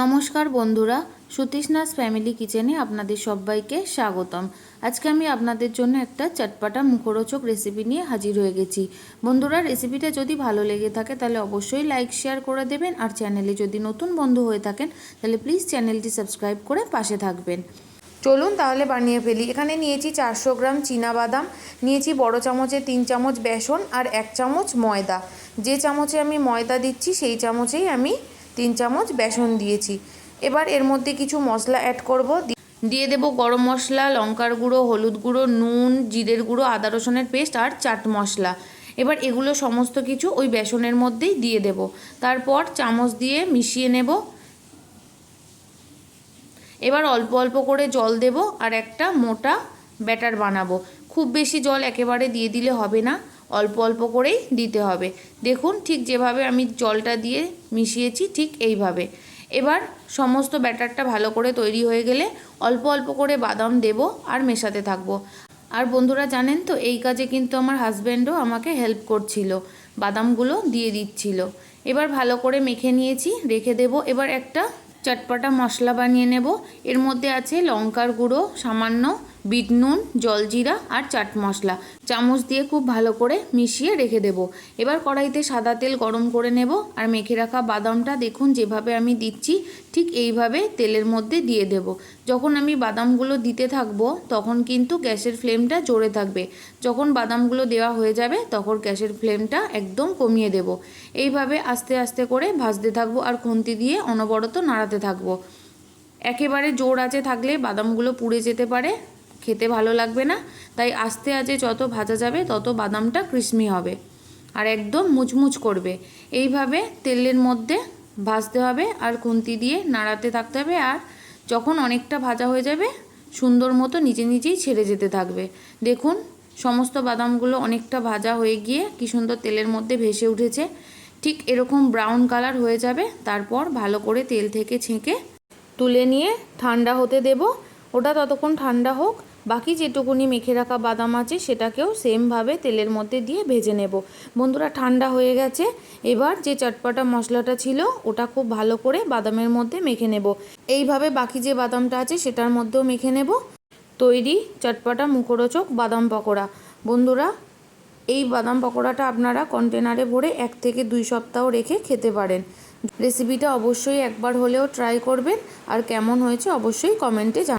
নমস্কার বন্ধুরা, সুতৃষ্ণাস ফ্যামিলি কিচেনে আপনাদের সবাইকে স্বাগতম। আজকে আমি আপনাদের জন্য একটা চটপাটা মুখরোচক রেসিপি নিয়ে হাজির হয়ে গেছি। বন্ধুরা রেসিপিটা যদি ভালো লেগে থাকে, তাহলে অবশ্যই লাইক শেয়ার করে দেবেন। আর চ্যানেলে যদি নতুন বন্ধু হয়ে থাকেন, তাহলে প্লিজ চ্যানেলটি সাবস্ক্রাইব করে পাশে থাকবেন। চলুন তাহলে বানিয়ে ফেলি। এখানে নিয়েছি চারশো গ্রাম বাদাম নিয়েছি বড় চামচে তিন চামচ বেসন আর এক চামচ ময়দা। যে চামচে আমি ময়দা দিচ্ছি, সেই চামচেই আমি তিন চামচ বেসন দিয়েছি। এবার এর মধ্যে কিছু মশলা অ্যাড করব। দিয়ে দেব গরম মশলা, লঙ্কার গুঁড়ো, হলুদ গুঁড়ো, নুন, জিরের গুঁড়ো, আদা রসুনের পেস্ট আর চাট মশলা। এবার এগুলো সমস্ত কিছু ওই বেসনের মধ্যেই দিয়ে দেব। তারপর চামচ দিয়ে মিশিয়ে নেব। এবার অল্প অল্প করে জল দেব আর একটা মোটা ব্যাটার বানাবো। খুব বেশি জল একেবারে দিয়ে দিলে হবে না। অল্প অল্প করেই দিতে হবে। দেখুন ঠিক যেভাবে আমি জলটা দিয়ে মিশিয়েছি ঠিক এইভাবে। এবার সমস্ত ব্যাটারটা ভালো করে তৈরি হয়ে গেলে অল্প অল্প করে বাদাম দেব আর মেশাতে থাকব। আর বন্ধুরা জানেন তো, এই কাজে কিন্তু আমার হাজব্যান্ডও আমাকে হেল্প করছিল, বাদামগুলো দিয়ে দিচ্ছিল। এবার ভালো করে মেখে নিয়েছি, রেখে দেব। এবার একটা চটপটা মশলা বানিয়ে নেব। এর মধ্যে আছে লঙ্কার গুঁড়ো, সামান্য বিট নুন, জলজিরা আর চাট মশলা। চামচ দিয়ে খুব ভালো করে মিশিয়ে রেখে দেব। এবার কড়াইতে সাদা তেল গরম করে নেব আর মেখে রাখা বাদামটা দেখুন যেভাবে আমি দিচ্ছি, ঠিক এইভাবে তেলের মধ্যে দিয়ে দেব। যখন আমি বাদামগুলো দিতে থাকব, তখন কিন্তু গ্যাসের ফ্লেমটা জোরে থাকবে। যখন বাদামগুলো দেওয়া হয়ে যাবে, তখন গ্যাসের ফ্লেমটা একদম কমিয়ে দেব। এইভাবে আস্তে আস্তে করে ভাজতে থাকব আর খুন্তি দিয়ে অনবরত নাড়াতে থাকব। একেবারে জোর আছে থাকলে বাদামগুলো পুড়ে যেতে পারে। খেতে ভালো লাগবে না। তাই আস্তে আজে যত ভাজা যাবে, তত বাদামটা ক্রিসমি হবে। আর একদম মুচমুচ করবে। এইভাবে তেলের মধ্যে ভাজতে হবে আর খুন্তি দিয়ে নাড়াতে থাকতে হবে। আর যখন অনেকটা ভাজা হয়ে যাবে, সুন্দর মতো নিজে নিজেই ছেড়ে যেতে থাকবে। দেখুন, সমস্ত বাদামগুলো অনেকটা ভাজা হয়ে গিয়ে কি সুন্দর তেলের মধ্যে ভেসে উঠেছে। ঠিক এরকম ব্রাউন কালার হয়ে যাবে। তারপর ভালো করে তেল থেকে ছেঁকে তুলে নিয়ে ঠান্ডা হতে দেব। ওটা ততক্ষণ ঠান্ডা হোক। বাকি যেটুকুনি মেখে রাখা বাদাম আছে, সেটাকেও সেমভাবে তেলের মধ্যে দিয়ে ভেজে নেব। বন্ধুরা, ঠান্ডা হয়ে গেছে। এবার যে চটপটা মশলাটা ছিল, ওটা খুব ভালো করে বাদামের মধ্যে মেখে নেব। এইভাবে বাকি যে বাদামটা আছে, সেটার মধ্যেও মেখে নেব। তৈরি চটপটা মুখরোচক বাদাম পকোড়া। বন্ধুরা, এই বাদাম পকোড়াটা আপনারা কন্টেনারে ভরে এক থেকে দুই সপ্তাহ রেখে খেতে পারেন। রেসিপিটা অবশ্যই একবার হলেও ট্রাই করবেন। আর কেমন হয়েছে, অবশ্যই কমেন্টে জানাবেন।